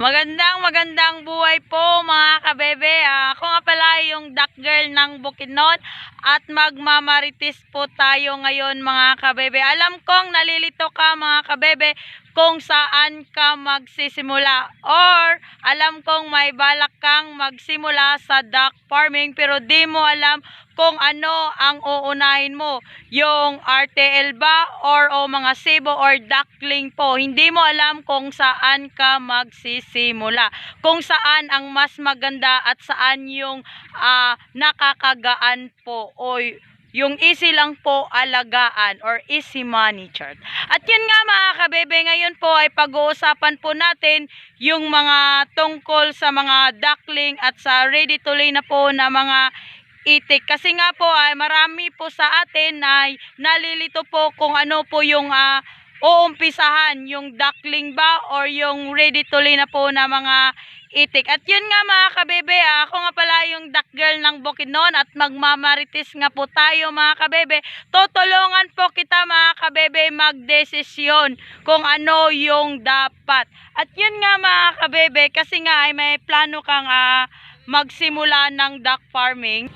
Magandang magandang buhay po mga kabebe. Ah, ako nga pala yung duck girl ng Bukidnon at magmamarites po tayo ngayon mga kabebe. Alam kong nalilito ka mga kabebe kung saan ka magsisimula or alam kong may balak kang magsimula sa duck farming pero di mo alam kung ano ang uunahin mo. Yung RTL ba or o mga sibo or duckling po. Hindi mo alam kung saan ka magsisimula. Kung saan ang mas maganda at saan yung ah, nakakagaan po o yung easy lang po alagaan or easy money chart. At yun nga mga kabebe, ngayon po ay pag-uusapan po natin yung mga tungkol sa mga duckling at sa ready to lay na po na mga itik. Kasi nga po ay marami po sa atin ay nalilito po kung ano po yung ah, uumpisahan, yung duckling ba or yung ready to lay na po na mga itik. At yun nga mga kabebe, ah, ako nga pala yung duck girl ng Bukidnon at magmamarites nga po tayo mga kabebe. Tutulungan po kita mga kabebe magdesisyon kung ano yung dapat. At yun nga mga kabebe, kasi nga ay may plano kang ah, magsimula ng duck farming.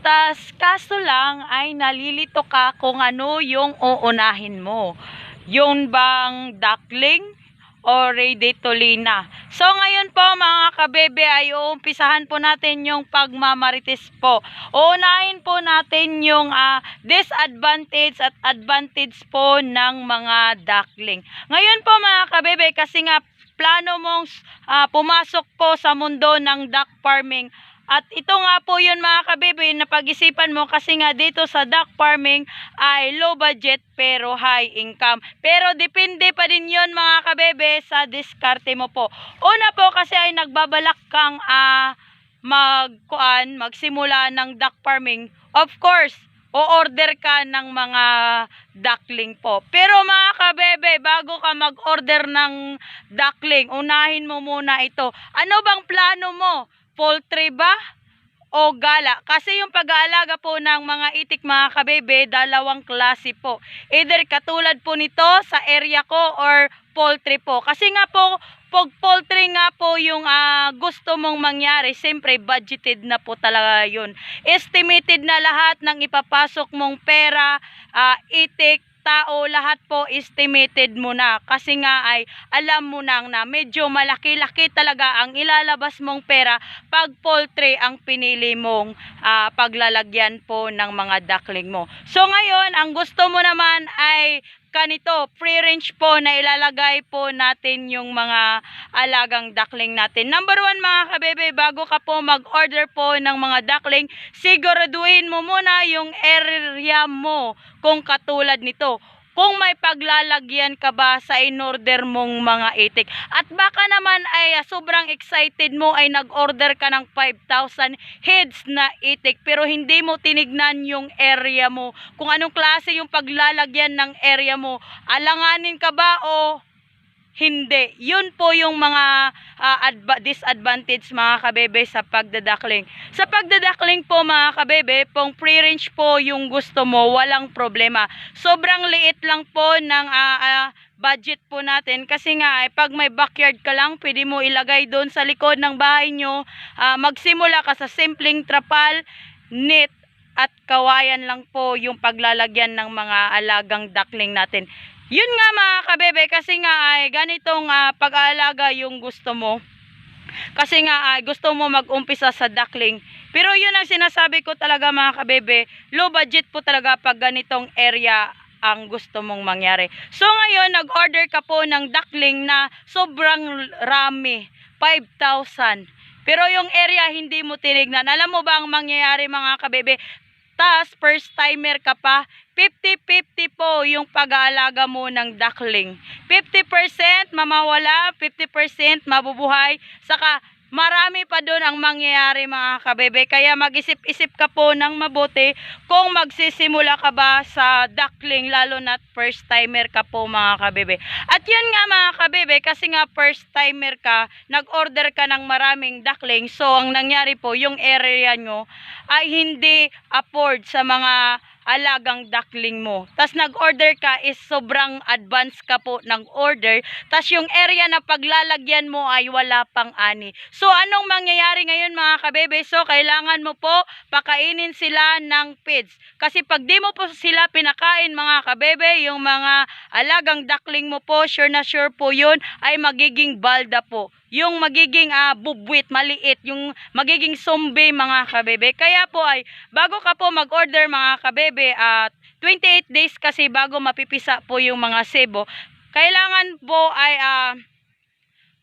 Tas kaso lang ay nalilito ka kung ano yung uunahin mo. Yung bang duckling o redetolina. So ngayon po mga kabebe ay uumpisahan po natin yung pagmamarites po. Uunahin po natin yung ah, disadvantage at advantage po ng mga duckling. Ngayon po mga kabebe kasi nga plano mong ah, pumasok po sa mundo ng duck farming at ito nga po yun mga kabebe na pag-isipan mo kasi nga dito sa duck farming ay low budget pero high income. Pero depende pa din yun mga kabebe sa diskarte mo po. Una po kasi ay nagbabalak kang ah, magkuan, magsimula ng duck farming. Of course, o-order ka ng mga duckling po. Pero mga kabebe, bago ka mag-order ng duckling, unahin mo muna ito. Ano bang plano mo? Poultry ba? o gala. Kasi yung pag-aalaga po ng mga itik mga kabebe, dalawang klase po. Either katulad po nito sa area ko or poultry po. Kasi nga po, pag poultry nga po yung ah, gusto mong mangyari, siyempre budgeted na po talaga yun. Estimated na lahat ng ipapasok mong pera, ah, itik, tao, lahat po estimated mo na. Kasi nga ay alam mo nang na medyo malaki-laki talaga ang ilalabas mong pera pag poultry ang pinili mong ah, paglalagyan po ng mga duckling mo. So ngayon, ang gusto mo naman ay kanito, free range po na ilalagay po natin yung mga alagang duckling natin. Number one mga kabebe, bago ka po mag-order po ng mga duckling, siguraduhin mo muna yung area mo kung katulad nito kung may paglalagyan ka ba sa in-order mong mga itik. At baka naman ay ah, sobrang excited mo ay nag-order ka ng 5,000 heads na itik pero hindi mo tinignan yung area mo. Kung anong klase yung paglalagyan ng area mo. Alanganin ka ba o hindi. Yun po yung mga adva- disadvantage mga kabebe sa pagdadakling. Sa pagdadakling po mga kabebe, pong free range po yung gusto mo, walang problema. Sobrang liit lang po ng ah, ah, budget po natin kasi nga eh, pag may backyard ka lang, pwede mo ilagay doon sa likod ng bahay nyo. Ah, magsimula ka sa simpleng trapal, net, at kawayan lang po yung paglalagyan ng mga alagang duckling natin. Yun nga mga kabebe, kasi nga ay ganitong ah, pag-aalaga yung gusto mo. Kasi nga ay gusto mo mag-umpisa sa duckling. Pero yun ang sinasabi ko talaga mga kabebe, low budget po talaga pag ganitong area ang gusto mong mangyari. So ngayon, nag-order ka po ng duckling na sobrang rami, 5,000. Pero yung area hindi mo tinignan. Alam mo ba ang mangyayari mga kabebe? Tas, first timer ka pa, 50-50 po yung pag-aalaga mo ng duckling. 50% mamawala, 50% mabubuhay, saka marami pa doon ang mangyayari mga kabebe. Kaya mag-isip-isip ka po ng mabuti kung magsisimula ka ba sa duckling, lalo na first timer ka po mga kabebe. At yun nga mga kabebe, kasi nga first timer ka, nag-order ka ng maraming duckling, so ang nangyari po, yung area nyo ay hindi afford sa mga alagang duckling mo. Tas nag-order ka is sobrang advance ka po ng order. Tas yung area na paglalagyan mo ay wala pang ani. So anong mangyayari ngayon mga kabebe? So kailangan mo po pakainin sila ng feeds. Kasi pag di mo po sila pinakain mga kabebe, yung mga alagang duckling mo po, sure na sure po yun ay magiging balda po. Yung magiging ah, bubwit, maliit, yung magiging zombie mga kabebe. Kaya po ay bago ka po mag-order mga kabebe at 28 days kasi bago mapipisa po yung mga sebo, kailangan po ay ah,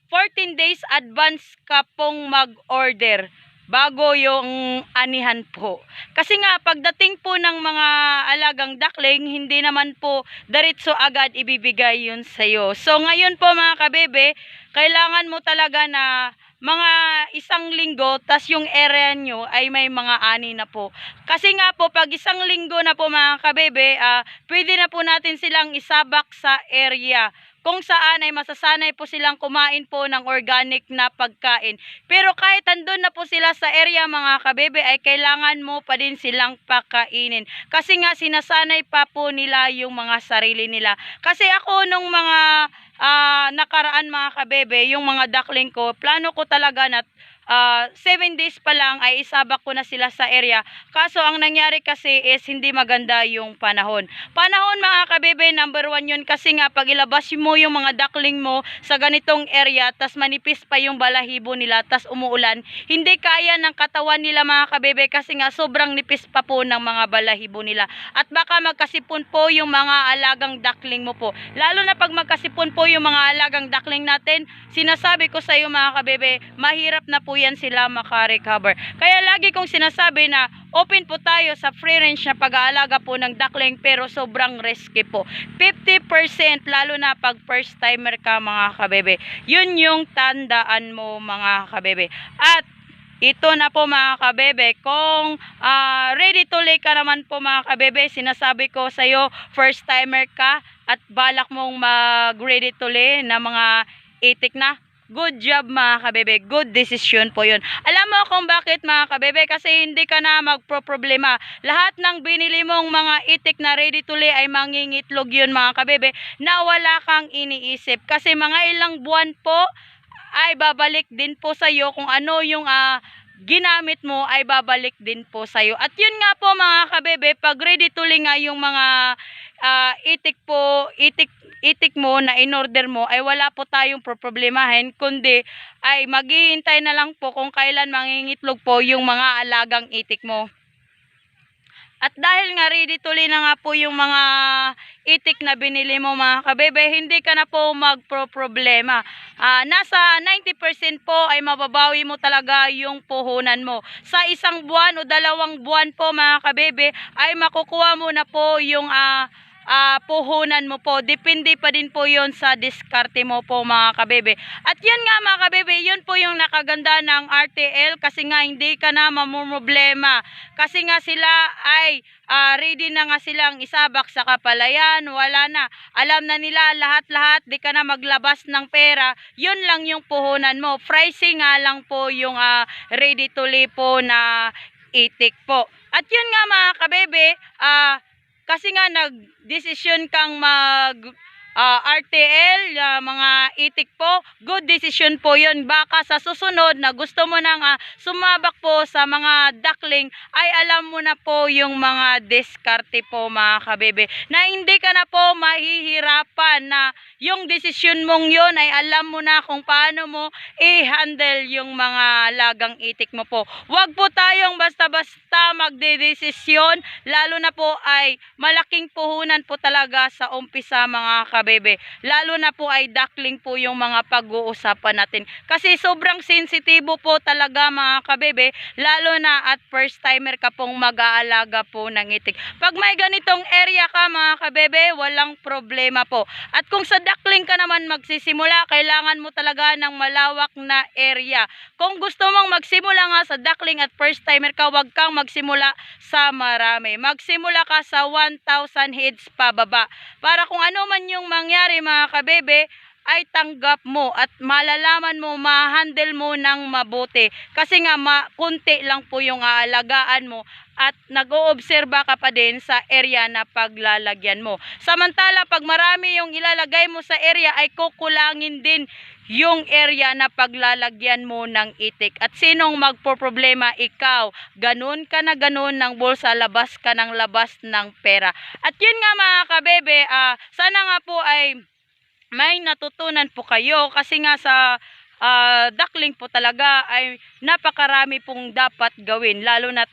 14 days advance ka pong mag-order bago yung anihan po. Kasi nga, pagdating po ng mga alagang duckling, hindi naman po diretso agad ibibigay yun sa'yo. So, ngayon po mga kabebe, kailangan mo talaga na mga isang linggo, tas yung area nyo ay may mga ani na po. Kasi nga po, pag isang linggo na po mga kabebe, ah, pwede na po natin silang isabak sa area kung saan ay masasanay po silang kumain po ng organic na pagkain. Pero kahit andun na po sila sa area mga kabebe ay kailangan mo pa din silang pakainin. Kasi nga sinasanay pa po nila yung mga sarili nila. Kasi ako nung mga ah, nakaraan mga kabebe, yung mga duckling ko, plano ko talaga na 7 days pa lang ay isabak ko na sila sa area. Kaso ang nangyari kasi is hindi maganda yung panahon. Panahon mga kabebe, number one yun kasi nga pag ilabas mo yung mga duckling mo sa ganitong area, tas manipis pa yung balahibo nila, tas umuulan, hindi kaya ng katawan nila mga kabebe kasi nga sobrang nipis pa po ng mga balahibo nila. At baka magkasipon po yung mga alagang duckling mo po. Lalo na pag magkasipon po yung mga alagang duckling natin, sinasabi ko sa iyo mga kabebe, mahirap na po yan sila makarecover. Kaya lagi kong sinasabi na open po tayo sa free range na pag-aalaga po ng duckling pero sobrang risky po. 50% lalo na pag first timer ka mga kabebe. Yun yung tandaan mo mga kabebe. At ito na po mga kabebe, kung ah, ready to lay ka naman po mga kabebe, sinasabi ko sa iyo, first timer ka at balak mong mag ready to lay na mga itik na, Good job mga kabebe. Good decision po yun. Alam mo kung bakit mga kabebe? Kasi hindi ka na magproproblema. Lahat ng binili mong mga itik na ready to lay ay mangingitlog yun mga kabebe na wala kang iniisip. Kasi mga ilang buwan po ay babalik din po sa iyo kung ano yung ah, ginamit mo ay babalik din po sa iyo. At yun nga po mga kabebe, pag ready to lay nga yung mga ah, itik po, itik itik mo na in-order mo ay wala po tayong problemahin kundi ay maghihintay na lang po kung kailan mangingitlog po yung mga alagang itik mo. At dahil nga ready to lay na nga po yung mga itik na binili mo mga kabebe, hindi ka na po magpro-problema. Ah, nasa 90% po ay mababawi mo talaga yung puhunan mo. Sa isang buwan o dalawang buwan po mga kabebe, ay makukuha mo na po yung ah, ah, puhunan mo po. Depende pa din po yon sa diskarte mo po mga kabebe. At yun nga mga kabebe, yun po yung nakaganda ng RTL kasi nga hindi ka na mamumroblema. Kasi nga sila ay ah, ready na nga silang isabak sa kapalayan, wala na. Alam na nila lahat-lahat, di ka na maglabas ng pera, yun lang yung puhunan mo. Pricing nga lang po yung ah, ready to lay po na itik po. At yun nga mga kabebe, ah, kasi nga nag-desisyon kang mag ah, RTL, ah, mga itik po, good decision po yun. Baka sa susunod na gusto mo nang ah, sumabak po sa mga duckling, ay alam mo na po yung mga diskarte po mga kabebe. Na hindi ka na po mahihirapan na yung desisyon mong yun ay alam mo na kung paano mo i-handle yung mga lagang itik mo po. Huwag po tayong basta-basta magdedesisyon, lalo na po ay malaking puhunan po talaga sa umpisa mga kabebe. Lalo na po ay duckling po yung mga pag-uusapan natin. Kasi sobrang sensitibo po talaga mga kabebe, lalo na at first timer ka pong mag-aalaga po ng itik. Pag may ganitong area ka mga kabebe, walang problema po. At kung sa duckling ka naman magsisimula, kailangan mo talaga ng malawak na area. Kung gusto mong magsimula nga sa duckling at first timer ka, wag kang magsimula sa marami. Magsimula ka sa 1,000 heads pababa. Para kung ano man yung mangyari mga kabebe, ay tanggap mo at malalaman mo, ma-handle mo ng mabuti. Kasi nga, ma kunti lang po yung aalagaan mo at nag-oobserba ka pa din sa area na paglalagyan mo. Samantala, pag marami yung ilalagay mo sa area, ay kukulangin din yung area na paglalagyan mo ng itik. At sinong magpo-problema? Ikaw. Ganun ka na ganun ng bulsa, labas ka ng labas ng pera. At yun nga mga kabebe, ah, sana nga po ay may natutunan po kayo kasi nga sa ah, duckling po talaga ay napakarami pong dapat gawin lalo na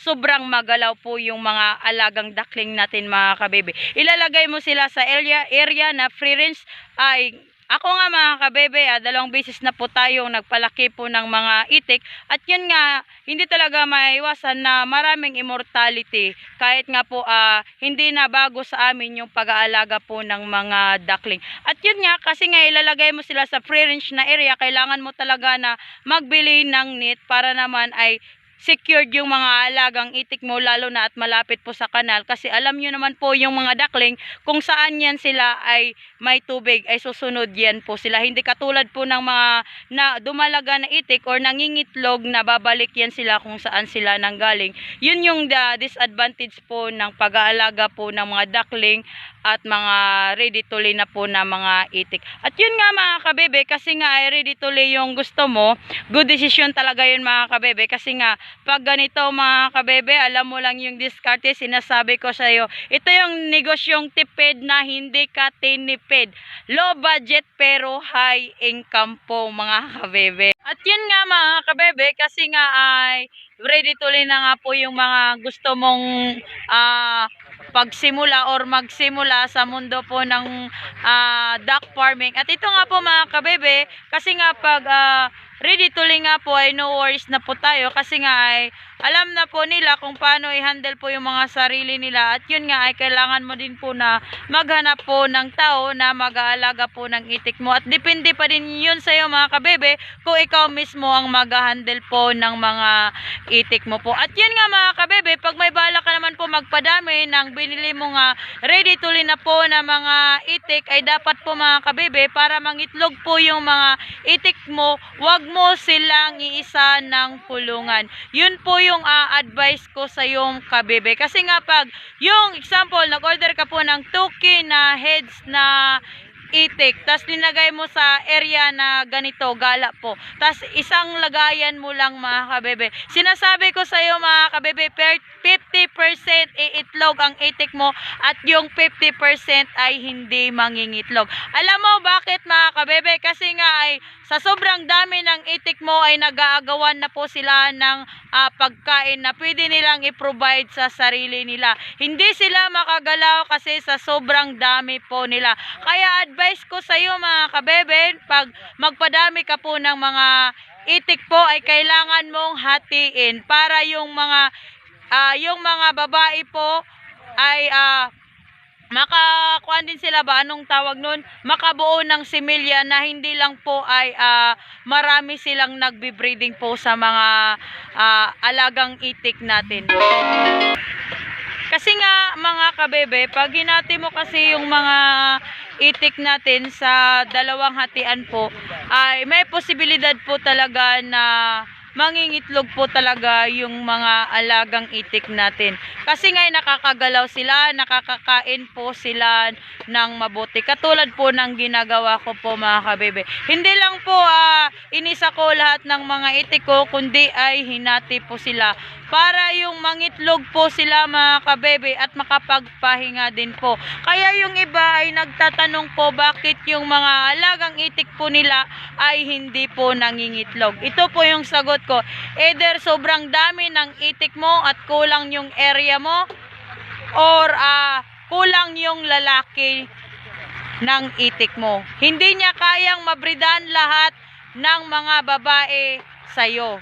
sobrang magalaw po yung mga alagang duckling natin mga kabebe. Ilalagay mo sila sa area area na free range ay ako nga mga kabebe, ah, dalawang beses na po tayong nagpalaki po ng mga itik at yun nga, hindi talaga maiwasan na maraming immortality kahit nga po ah, hindi na bago sa amin yung pag-aalaga po ng mga duckling. At yun nga, kasi nga ilalagay mo sila sa free range na area, kailangan mo talaga na magbili ng net para naman ay secured yung mga alagang itik mo lalo na at malapit po sa kanal. Kasi alam nyo naman po yung mga duckling kung saan yan sila ay may tubig ay susunod yan po sila. Hindi katulad po ng mga na dumalaga na itik or nangingitlog na babalik yan sila kung saan sila nanggaling. Yun yung the disadvantage po ng pag-aalaga po ng mga duckling at mga ready to lay na po na mga itik. At yun nga mga kabebe kasi nga ay ready to lay yung gusto mo good decision talaga yun mga kabebe. Kasi nga pag ganito mga kabebe, alam mo lang yung diskarte, sinasabi ko sa iyo. Ito yung negosyong tipid na hindi ka tinipid. Low budget pero high income po mga kabebe. At yun nga mga kabebe, kasi nga ay ready to lay na nga po yung mga gusto mong ah, pagsimula or magsimula sa mundo po ng ah, duck farming. At ito nga po mga kabebe, kasi nga pag ah, ready to lay nga po ay no worries na po tayo kasi nga ay alam na po nila kung paano i-handle po yung mga sarili nila. At yun nga ay kailangan mo din po na maghanap po ng tao na mag-aalaga po ng itik mo. At depende pa din yun sa iyo mga kabebe kung ikaw mismo ang mag-handle po ng mga itik mo po. At yun nga mga kabebe pag may bala ka naman po magpadami ng binili mo nga ready to na po na mga itik ay dapat po mga kabebe para mangitlog po yung mga itik mo wag mo silang iisa ng kulungan. Yun po yung ah, advice ko sa yung kabebe. Kasi nga pag, yung example, nag-order ka po ng 2K na heads na itik, tas linagay mo sa area na ganito, gala po. Tas isang lagayan mo lang mga kabebe. Sinasabi ko sa iyo mga kabebe, per 50% iitlog ang itik mo at yung 50% ay hindi mangingitlog. Alam mo bakit mga kabebe? Kasi nga ay sa sobrang dami ng itik mo ay nag-aagawan na po sila ng ah, pagkain na pwede nilang i-provide sa sarili nila. Hindi sila makagalaw kasi sa sobrang dami po nila. Kaya advice ko sa iyo mga kabebe, pag magpadami ka po ng mga itik po ay kailangan mong hatiin para yung mga ah, yung mga babae po ay ah, makakuan din sila ba? Anong tawag nun? Makabuo ng similya na hindi lang po ay ah, marami silang nagbe-breeding po sa mga ah, alagang itik natin kasi nga mga kabebe pag hinati mo kasi yung mga itik natin sa dalawang hatian po ay may posibilidad po talaga na mangingitlog po talaga yung mga alagang itik natin. Kasi nga nakakagalaw sila, nakakakain po sila ng mabuti. Katulad po ng ginagawa ko po mga kabebe. Hindi lang po ah, inisa ko lahat ng mga itik ko, kundi ay hinati po sila para yung mangitlog po sila mga kabebe at makapagpahinga din po. Kaya yung iba ay nagtatanong po bakit yung mga alagang itik po nila ay hindi po nangingitlog. Ito po yung sagot ko. Either sobrang dami ng itik mo at kulang yung area mo or ah, kulang yung lalaki ng itik mo. Hindi niya kayang mabridan lahat ng mga babae sa'yo.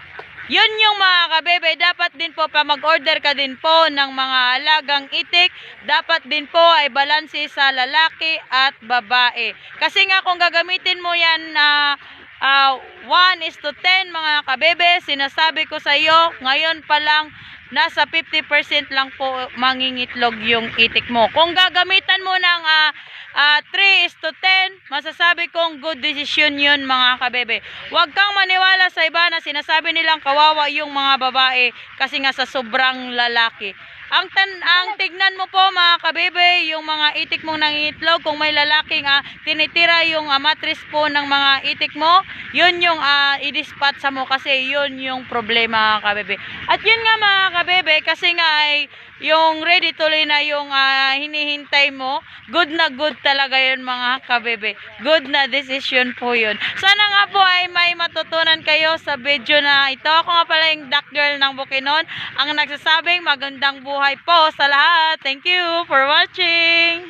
Yun yung mga kabebe, dapat din po pa mag-order ka din po ng mga alagang itik, dapat din po ay balanse sa lalaki at babae. Kasi nga kung gagamitin mo yan na ah 1 is to 10 mga kabebe, sinasabi ko sa iyo, ngayon pa lang nasa 50% lang po mangingitlog yung itik mo. Kung gagamitan mo ng ah, ah, 3 is to 10, masasabi kong good decision yun mga kabebe. Huwag kang maniwala sa iba na sinasabi nilang kawawa yung mga babae kasi nga sa sobrang lalaki. Ang tan ang tignan mo po mga kabebe, yung mga itik mong nangitlog, kung may lalaking ah, tinitira yung ah, mattress po ng mga itik mo, yun yung ah, i-dispatch mo kasi yun yung problema mga kabebe. At yun nga mga kabebe, kasi nga ay yung ready to lay na yung ah, hinihintay mo, good na good talaga yun mga kabebe. Good na decision po yun. Sana nga po ay may matutunan kayo sa video na ito. Ako nga pala yung duck girl ng Bukidnon, ang nagsasabing magandang buhay mabuhay po sa lahat. Thank you for watching.